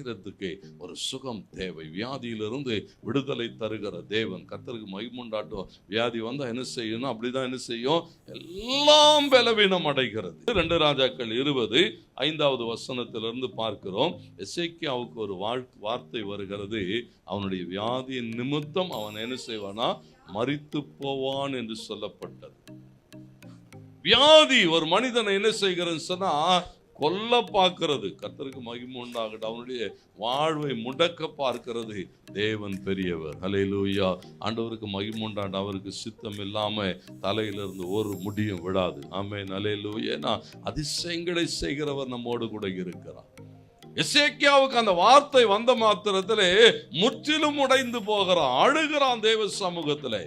சரீரத்துக்கு ஒரு சுகம் தேவை. வியாதியிலிருந்து விடுதலை தருகிற தேவன். கத்தருக்கு மகிமுண்டாட்டம் வியாதி வந்தால் என்ன செய்யணும் அப்படிதான் என்ன செய்யும்? எல்லாம் பலவீனம் அடைகிறது. ரெண்டு ராஜாக்கள் இருபது ஐந்தாவது வசனத்திலிருந்து பார்க்கிறோம். எசேக்கியாவுக்கு ஒரு வார்த்தை வருகிறது. அவனுடைய வியாதியின் நிமித்தம் அவன் என்ன செய்வானா? மறித்து போவான் என்று சொல்லப்பட்டது. வியாதி ஒரு மனிதனை என்ன செய்கிறது சொன்னா கொல்ல பார்க்கிறது. கத்தருக்கு மகிமை உண்டாகட்டும். அவனுடைய வாழ்வை முடக்க பார்க்கிறது. தேவன் பெரியவர். ஹalleluya ஆண்டவருக்கு மகிமை உண்டாண்டு அவருக்கு சித்தம் இல்லாம தலையிலிருந்து ஒரு முடியும் விடாது ஆமே நலே லூயேனா அதிசயங்களை செய்கிறவர் நம்மோடு கூட இருக்கிறார். எசேக்கியாவுக்கு அந்த வார்த்தை வந்த மாத்திரத்திலே முற்றிலும் உடைந்து போகிறான். அழுகிறான் தேவ சமூகத்திலே.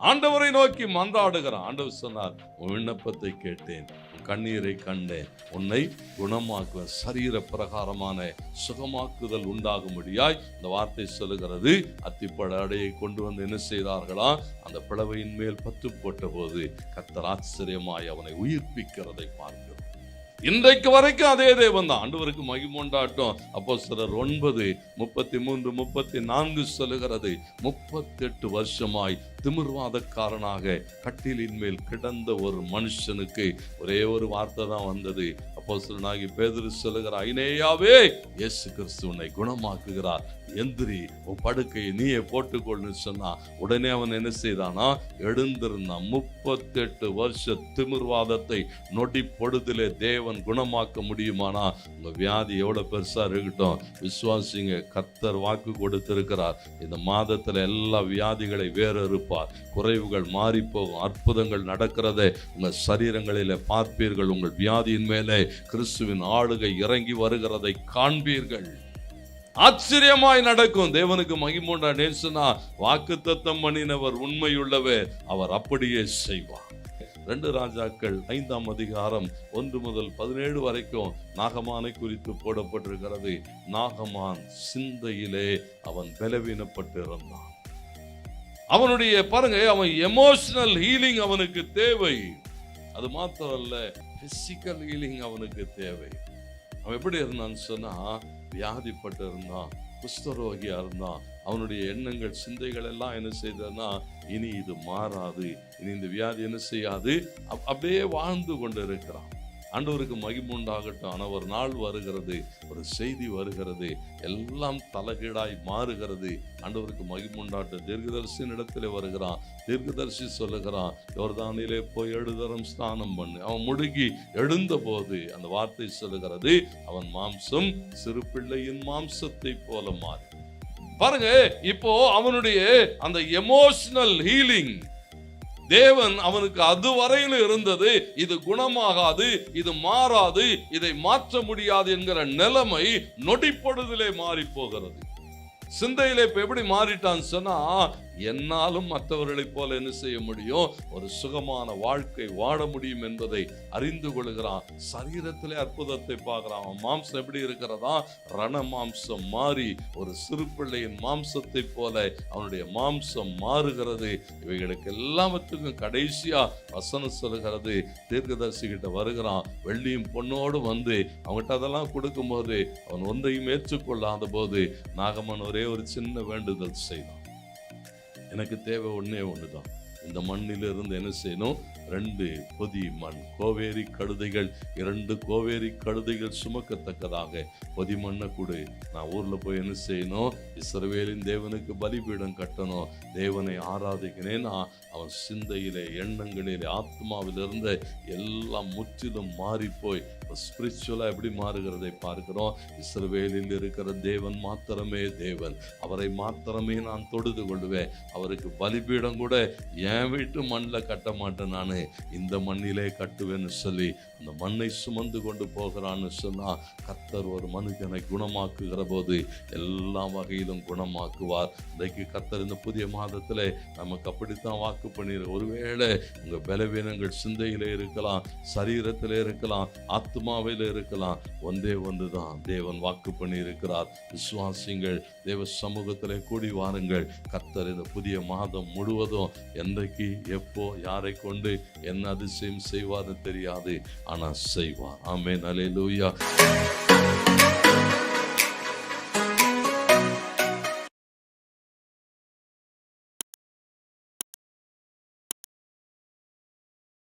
ஆண்டவரை நோக்கி மன்றாடுகிறான். ஆண்டவர் சொன்னார் விண்ணப்பத்தை கேட்டேன். கண்ணீரை கண்டேன் உன்னை குணமாக்குவேன் சரீர பிரகாரமான சுகமாக்குதல் உண்டாகும்படியாய் இந்த வார்த்தை சொல்லுகிறது. அத்திப்பழ அடையை கொண்டு வந்து என்ன செய்தார்களா? அந்த பிளவையின் மேல் பத்து போட்ட போது கத்தர் ஆச்சரியமாய் அவனை உயிர்ப்பிக்கிறதை பார்க்கிறோம். இன்றைக்கு வரைக்கும் அதே தேவன் தான். ஆண்டவருக்கு மகிமுண்டாட்டம் அப்போ சிலர் ஒன்பது முப்பத்தி மூன்று முப்பத்தி நான்கு சொல்லுகிறது. முப்பத்தெட்டு வருஷமாய் திமிர்வாதக்காரனாக கட்டிலின் மேல் கிடந்த ஒரு மனுஷனுக்கு ஒரே ஒரு வார்த்தை தான் வந்தது. அப்போ சிலனாகி பேதரு சொல்லுகிற ஐனேயாவே இயேசு கிறிஸ்து உன்னை குணமாக்குகிறார். எந்திரி உன் படுக்கையை நீயே போட்டுக்கொள்னு சொன்னா உடனே அவன் என்ன செய்தானா எழுந்திருந்தான் முப்பத்தெட்டு வருஷ திமிர்வாதத்தை நொடி பொழுதிலே தேவன் குணமாக்க முடியுமானா உங்க வியாதி எவ்வளவு பெருசா இருக்கட்டும் விசுவாசிங்க கத்தர் வாக்கு கொடுத்திருக்கிறார். இந்த மாதத்துல எல்லா வியாதிகளை வேறறுப்பார் குறைவுகள் மாறி போகும் அற்புதங்கள் நடக்கிறதை உங்கள் சரீரங்களில் பார்ப்பீர்கள் உங்கள் வியாதியின் மேலே கிறிஸ்துவின் ஆளுகை இறங்கி வருகிறதை காண்பீர்கள். ஆச்சரியமாய் நடக்கும். தேவனுக்கு மகிமுண்டா நேசனா வாக்கு தத்தம் பண்ணினவர் உண்மையுள்ளவர். அவர் அப்படியே செய்வார். ரெண்டு ராஜாக்கள் ஐந்தாம் அதிகாரம் ஒன்று முதல் பதினேழு வரைக்கும் நாகமானை குறித்து போடப்பட்டிருக்கிறது. நாகமான் சிந்தையிலே அவன் பலவீனப்பட்டிருந்தான். அவனுடைய பாருங்க அவன் எமோஷனல் ஹீலிங் அவனுக்கு தேவை. அது மாத்திரம் இல்லை பிசிக்கல் ஹீலிங் அவனுக்கு தேவை. அவன் எப்படி இருந்தான்னு சொன்னா வியாதிப்பட்டு இருந்தான் குஷ்டரோகியா இருந்தான் அவனுடைய எண்ணங்கள் சிந்தைகள் எல்லாம் என்ன செய்ததுன்னா இனி இது மாறாது இனி இந்த வியாதி என்ன செய்யாது அப்- அப்படியே வாழ்ந்து கொண்டு இருக்கிறான் ஆண்டவருக்கு மகிமுண்டாகட்டும். ஆனால் ஒரு நாள் வருகிறது. ஒரு செய்தி வருகிறது. எல்லாம் தலைகீழாய் மாறுகிறது. ஆண்டவருக்கு மகிமுண்டாட்டும் தீர்க்கதரிசியின் இடத்துல வருகிறான். தீர்க்கதரிசி சொல்லுகிறான் யோர்தானிலே போய் எழுதரம் ஸ்நானம் பண்ணு. அவன் முடுங்கி எழுந்தபோது அந்த வார்த்தை சொல்லுகிறது அவன் மாம்சம் சிறு பிள்ளையின் மாம்சத்தை போல மாறி. பாருங்க இப்போ அவனுடைய அந்த எமோஷனல் ஹீலிங் தேவன் அவனுக்கு அதுவரையில் இருந்தது இது குணமாகாது இது மாறாது இதை மாற்ற முடியாது என்கிற நிலைமை நொடிப்பொழுதிலே மாறி போகிறது சிந்தையில இப்ப எப்படி மாறிட்டான்னு சொன்னா என்னாலும் மற்றவர்களைப் போல என்ன செய்ய முடியும்? ஒரு சுகமான வாழ்க்கை வாழ முடியும் என்பதை அறிந்து கொள்கிறான். சரீரத்திலே அற்புதத்தை பார்க்கிறான். அவன் மாம்சம் எப்படி இருக்கிறதா? ரண மாம்சம் மாறி ஒரு சிறு பிள்ளையின் மாம்சத்தை போல அவனுடைய மாம்சம் மாறுகிறது. இவைகளுக்கு எல்லாவற்றுக்கும் கடைசியா வசனம் சொல்லுகிறது. தீர்க்கதரிசி கிட்ட வருகிறான். வெள்ளியும் பொண்ணோடு வந்து அவன்கிட்ட அதெல்லாம் கொடுக்கும்போது அவன் ஒன்றையும் ஏற்றுக்கொள்ளாத போது நாகமன் ஒரே ஒரு சின்ன வேண்டுதல் செய்தான். எனக்கு தேவை ஒன்றே ஒன்று தான் இந்த மண்ணிலிருந்து என்ன செய்யணும்? ரெண்டு பொதி மண் கோவேரி கழுதைகள் இரண்டு கோவேரி கழுதைகள் சுமக்கத்தக்கதாக. பொதி மண்ணை கொடு. நான் ஊரில் போய் என்ன செய்யணும்? இஸ்ரவேலின் தேவனுக்கு பலிபீடம் கட்டணும். தேவனை ஆராதிக்கிறேன்னா அவன் சிந்தையிலே எண்ணங்களிலே ஆத்மாவில் இருந்த எல்லாம் முற்றிலும் மாறி போய் ஸ்பிரிச்சுவலாக எப்படி மாறுகிறதை பார்க்கிறோம். இஸ்ரவேலில் இருக்கிற தேவன் மாத்திரமே தேவன். அவரை மாத்திரமே நான் தொடுது கொள்வேன். அவருக்கு பலிபீடம் கூட என் வீட்டு மண்ணில் கட்ட மாட்டேன் நான். இந்த மண்ணிலே கட்டுவேன்னு சொல்லி அந்த மண்ணை சுமந்து கொண்டு போகிறான்னு சொன்னால் கத்தர் ஒரு மனுஷனை குணமாக்குகிற போது எல்லா வகையிலும் குணமாக்குவார். இன்றைக்கு கத்தர் இந்த புதிய மாதத்தில் நமக்கு அப்படித்தான் வாக்கு பண்ணிடு ஒருவேளை உங்கள் பலவீனங்கள் சிந்தையில் இருக்கலாம் சரீரத்தில் இருக்கலாம் ஆத்மாவில் இருக்கலாம் ஒன்றே ஒன்று தான் தேவன் வாக்கு பண்ணி இருக்கிறார் விசுவாசிங்கள் தேவ சமூகத்தில் கூடி வாருங்கள். கத்தர் இந்த புதிய மாதம் முழுவதும் என்றைக்கு எப்போ யாரை கொண்டு என்ன அதிசயம் செய்வார்னு தெரியாது. ஆனால் செய்வார் ஆமென். லூயா